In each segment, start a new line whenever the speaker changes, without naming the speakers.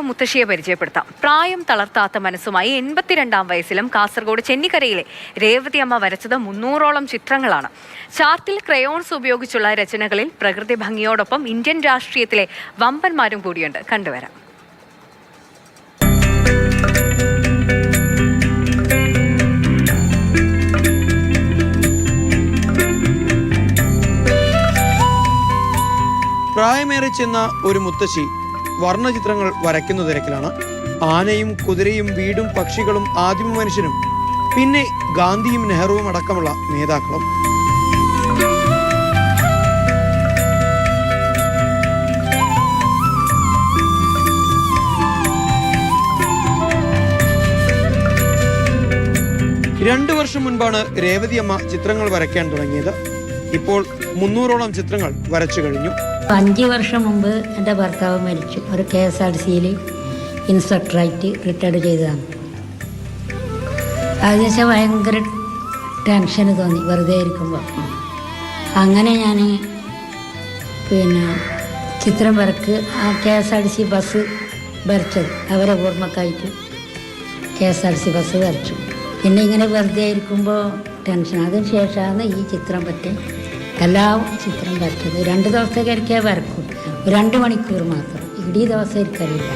മുത്തശ്ശിയെ പരിചയപ്പെടുത്താം. പ്രായം തളർത്താത്ത മനസ്സുമായി എൺപത്തിരണ്ടാം വയസ്സിലും കാസർഗോഡ് ചെന്നിക്കരയിലെ രേവതി അമ്മ വരച്ചത് മുന്നൂറോളം ചിത്രങ്ങളാണ്. ചാർട്ടിൽ ക്രയോൺസ് ഉപയോഗിച്ചുള്ള രചനകളിൽ പ്രകൃതി ഭംഗിയോടൊപ്പം ഇന്ത്യൻ രാഷ്ട്രീയത്തിലെ വമ്പന്മാരും കൂടിയുണ്ട്. കണ്ടുവരാം.
പ്രായമേറെ ചെന്ന ഒരു മുത്തശ്ശി വർണചിത്രങ്ങൾ വരയ്ക്കുന്ന തിരക്കിലാണ്. ആനയും കുതിരയും വീടും പക്ഷികളും ആദിമ മനുഷ്യനും പിന്നെ ഗാന്ധിയും നെഹ്റുവും അടക്കമുള്ള നേതാക്കളും. രണ്ടു വർഷം മുൻപാണ് രേവതിയമ്മ ചിത്രങ്ങൾ വരയ്ക്കാൻ തുടങ്ങിയത്. ഇപ്പോൾ മുന്നൂറോളം ചിത്രങ്ങൾ വരച്ചു കഴിഞ്ഞു.
അഞ്ച് വർഷം മുമ്പ് എന്റെ ഭർത്താവ് മരിച്ചു. ഒരു കെ എസ് ആർ സിയിൽ ഇൻസ്പെക്ടറായിട്ട് റിട്ടയർഡ് ചെയ്തതാണ്. അതിനുശേഷം ഭയങ്കര ടെൻഷന് തോന്നി വെറുതെ ഇരിക്കുമ്പോൾ അങ്ങനെ ഞാൻ പിന്നെ ചിത്രം വരക്ക് ആ K S R C bus വരച്ചത് അവരെ ഓർമ്മക്കായിട്ട് K S R C bus വരച്ചു. പിന്നെ ഇങ്ങനെ വെറുതെ ഇരിക്കുമ്പോൾ ടെൻഷൻ അതിന് ശേഷമാണ് ഈ ചിത്രം പറ്റി എല്ലാ ചിത്രം വരച്ചത്. രണ്ട് ദിവസം ഇരിക്കാൻ വരക്കും. രണ്ട് മണിക്കൂർ മാത്രം. ഇടീ ദിവസം ഇരിക്കാനില്ല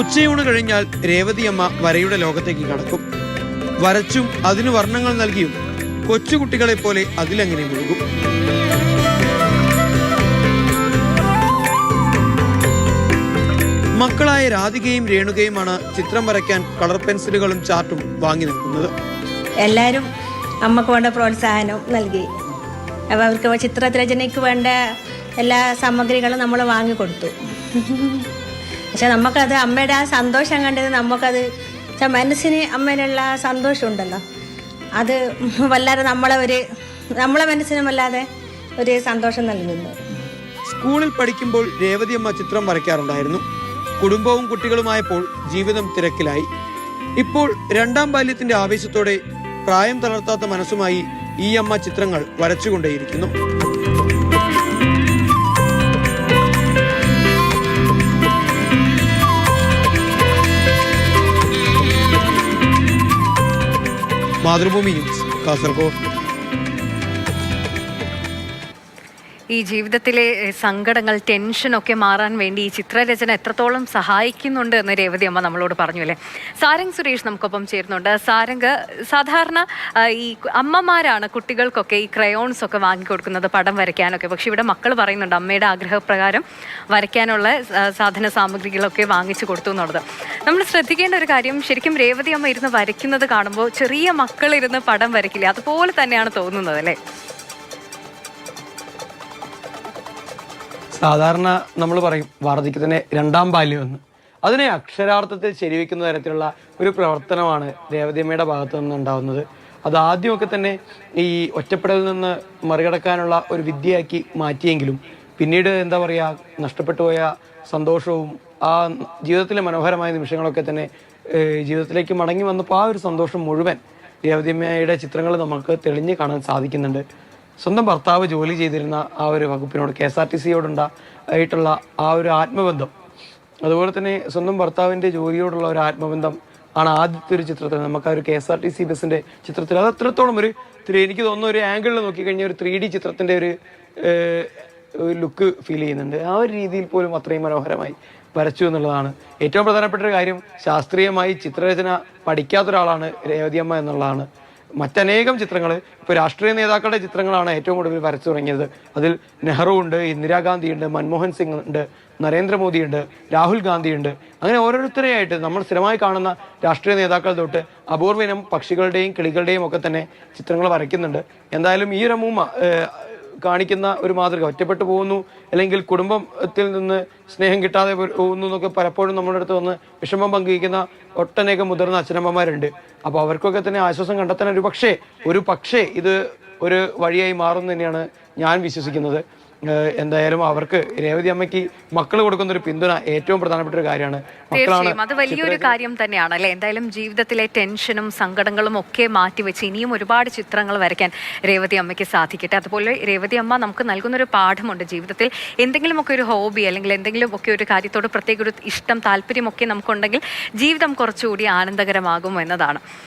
ഉച്ചയൂണ് കഴിഞ്ഞാൽ രേവതിയമ്മ വരയുടെ ലോകത്തേക്ക് കടക്കും. വരച്ചും അതിന് വർണങ്ങൾ നൽകിയും കൊച്ചുകുട്ടികളെ പോലെ അതിലെങ്ങനെ മുഴുകും. മക്കളായ രാധികയും രേണുകയുമാണ് ചിത്രം വരയ്ക്കാൻ കളർ പെൻസിലുകളും ചാർട്ടും വാങ്ങി നിൽക്കുന്നത്.
എല്ലാവരും അമ്മയ്ക്ക് വേണ്ട പ്രോത്സാഹനം നൽകി. അപ്പോൾ അവർക്ക് ചിത്രരചനയ്ക്ക് വേണ്ട എല്ലാ സാമഗ്രികളും നമ്മൾ വാങ്ങിക്കൊടുത്തു പക്ഷെ നമുക്കത് അമ്മയുടെ ആ സന്തോഷം കണ്ടത് നമുക്കത് മനസ്സിന് അമ്മേനുള്ള സന്തോഷം ഉണ്ടല്ലോ അത് വല്ലാതെ നമ്മളെ ഒരു നമ്മളെ മനസ്സിനും വല്ലാതെ ഒരു സന്തോഷം നൽകുന്നു.
സ്കൂളിൽ പഠിക്കുമ്പോൾ രേവതി അമ്മ ചിത്രം വരയ്ക്കാറുണ്ടായിരുന്നു. കുടുംബവും കുട്ടികളുമായപ്പോൾ ജീവിതം തിരക്കിലായി. ഇപ്പോൾ രണ്ടാം ബാല്യത്തിന്റെ ആവേശത്തോടെ പ്രായം തളർത്താത്ത മനസ്സുമായി ഈ അമ്മ ചിത്രങ്ങൾ വരച്ചുകൊണ്ടേയിരിക്കുന്നു. മാതൃഭൂമി ന്യൂസ് കാസർഗോഡ്.
ഈ ജീവിതത്തിലെ സങ്കടങ്ങൾ ടെൻഷനൊക്കെ മാറാൻ വേണ്ടി ഈ ചിത്രരചന എത്രത്തോളം സഹായിക്കുന്നുണ്ട് എന്ന് രേവതി അമ്മ നമ്മളോട് പറഞ്ഞു അല്ലേ? സാരംഗ് സുരേഷ് നമുക്കൊപ്പം ചേരുന്നുണ്ട്. സാരംഗ് സാധാരണ ഈ അമ്മമാരാണ് കുട്ടികൾക്കൊക്കെ ഈ ക്രയോൺസ് ഒക്കെ വാങ്ങിക്കൊടുക്കുന്നത് പടം വരയ്ക്കാനൊക്കെ. പക്ഷെ ഇവിടെ മക്കൾ പറയുന്നുണ്ട് അമ്മയുടെ ആഗ്രഹപ്രകാരം വരയ്ക്കാനുള്ള സാധന സാമഗ്രികളൊക്കെ വാങ്ങിച്ചു കൊടുത്തു എന്നുള്ളത്. നമ്മൾ ശ്രദ്ധിക്കേണ്ട ഒരു കാര്യം ശരിക്കും രേവതി അമ്മ ഇരുന്ന് വരയ്ക്കുന്നത് കാണുമ്പോൾ ചെറിയ മക്കളിരുന്ന് പടം വരയ്ക്കില്ല? അതുപോലെ തന്നെയാണ് തോന്നുന്നത് അല്ലേ?
സാധാരണ നമ്മൾ പറയും വാർദ്ധക്യത്തിന് തന്നെ രണ്ടാം ബാല്യം എന്ന്. അതിനെ അക്ഷരാർത്ഥത്തിൽ ശരിവെക്കുന്ന തരത്തിലുള്ള ഒരു പ്രവർത്തനമാണ് രേവതിയമ്മയുടെ ഭാഗത്തു നിന്ന് ഉണ്ടാകുന്നത് അത് ആദ്യമൊക്കെ തന്നെ ഈ ഒറ്റപ്പെടലിൽ നിന്ന് മറികടക്കാനുള്ള ഒരു വിദ്യയാക്കി മാറ്റിയെങ്കിലും പിന്നീട് എന്താ പറയുക നഷ്ടപ്പെട്ടു പോയ സന്തോഷവും ആ ജീവിതത്തിലെ മനോഹരമായ നിമിഷങ്ങളൊക്കെ തന്നെ ജീവിതത്തിലേക്ക് മടങ്ങി വന്നപ്പോൾ ആ ഒരു സന്തോഷം മുഴുവൻ രേവതിയമ്മയുടെ ചിത്രങ്ങൾ നമുക്ക് തെളിഞ്ഞ് കാണാൻ സാധിക്കുന്നുണ്ട്. സ്വന്തം ഭർത്താവ് ജോലി ചെയ്തിരുന്ന ആ ഒരു വകുപ്പിനോട് കെ എസ് ആർ ടി സിയോടുണ്ട ആയിട്ടുള്ള ആ ഒരു ആത്മബന്ധം. അതുപോലെ തന്നെ സ്വന്തം ഭർത്താവിന്റെ ജോലിയോടുള്ള ഒരു ആത്മബന്ധം ആണ് ആദ്യത്തെ ഒരു ചിത്രത്തിൽ. നമുക്ക് ആ ഒരു K S R T C ബസ്സിന്റെ ചിത്രത്തിൽ അത് അത്രത്തോളം ഒരു എനിക്ക് തോന്നുന്ന ഒരു ആംഗിളിൽ നോക്കിക്കഴിഞ്ഞാൽ ഒരു ത്രീ ഡി ചിത്രത്തിന്റെ ഒരു ലുക്ക് ഫീൽ ചെയ്യുന്നുണ്ട്. ആ ഒരു രീതിയിൽ പോലും അത്രയും മനോഹരമായി വരച്ചു എന്നുള്ളതാണ് ഏറ്റവും പ്രധാനപ്പെട്ട ഒരു കാര്യം. ശാസ്ത്രീയമായി ചിത്രരചന പഠിക്കാത്ത ഒരാളാണ് രേവതിയമ്മ എന്നുള്ളതാണ് മറ്റനേകം ചിത്രങ്ങൾ ഇപ്പോൾ രാഷ്ട്രീയ നേതാക്കളുടെ ചിത്രങ്ങളാണ് ഏറ്റവും കൂടുതൽ വരച്ചു തുടങ്ങിയത്. അതിൽ നെഹ്റു ഉണ്ട് ഇന്ദിരാഗാന്ധി ഉണ്ട് മൻമോഹൻ സിംഗ് ഉണ്ട് നരേന്ദ്രമോദി ഉണ്ട് രാഹുൽ ഗാന്ധി ഉണ്ട്. അങ്ങനെ ഓരോരുത്തരെയായിട്ട് നമ്മൾ സ്ഥിരമായി കാണുന്ന രാഷ്ട്രീയ നേതാക്കൾ തൊട്ട് അപൂർവനം പക്ഷികളുടെയും കിളികളുടെയും ഒക്കെ തന്നെ ചിത്രങ്ങൾ വരയ്ക്കുന്നുണ്ട്. എന്തായാലും ഈ ഒരു ഏഹ്, കാണിക്കുന്ന ഒരു മാതൃക. ഒറ്റപ്പെട്ടു പോകുന്നു അല്ലെങ്കിൽ കുടുംബത്തിൽ നിന്ന് സ്നേഹം കിട്ടാതെ പോകുന്നു എന്നൊക്കെ പലപ്പോഴും നമ്മുടെ അടുത്ത് വന്ന് വിഷമം പങ്കുവയ്ക്കുന്ന ഒട്ടനേകം മുതിർന്ന അച്ഛനമ്മമാരുണ്ട്. അപ്പോൾ അവർക്കൊക്കെ തന്നെ ആശ്വാസം കണ്ടെത്താൻ ഒരു പക്ഷേ ഒരു പക്ഷേ ഇത് ഒരു വഴിയായി മാറും തന്നെയാണ് ഞാൻ വിശ്വസിക്കുന്നത്. എന്തായാലും അവർക്ക് രേവതി അമ്മയ്ക്ക് മക്കൾ കൊടുക്കുന്ന ഒരു പിന്തുണ ഏറ്റവും പ്രധാനപ്പെട്ട ഒരു കാര്യമാണ്
തീർച്ചയായും. അത് വലിയൊരു കാര്യം തന്നെയാണ് അല്ലെ? എന്തായാലും ജീവിതത്തിലെ ടെൻഷനും സങ്കടങ്ങളും ഒക്കെ മാറ്റിവെച്ച് ഇനിയും ഒരുപാട് ചിത്രങ്ങൾ വരയ്ക്കാൻ രേവതി അമ്മയ്ക്ക് സാധിക്കട്ടെ. അതുപോലെ രേവതി അമ്മ നമുക്ക് നൽകുന്ന ഒരു പാഠമുണ്ട് ജീവിതത്തിൽ. എന്തെങ്കിലുമൊക്കെ ഒരു ഹോബി അല്ലെങ്കിൽ എന്തെങ്കിലും ഒക്കെ ഒരു കാര്യത്തോട് പ്രത്യേക ഒരു ഇഷ്ടം താല്പര്യമൊക്കെ നമുക്കുണ്ടെങ്കിൽ ജീവിതം കുറച്ചുകൂടി ആനന്ദകരമാകും എന്നതാണ്.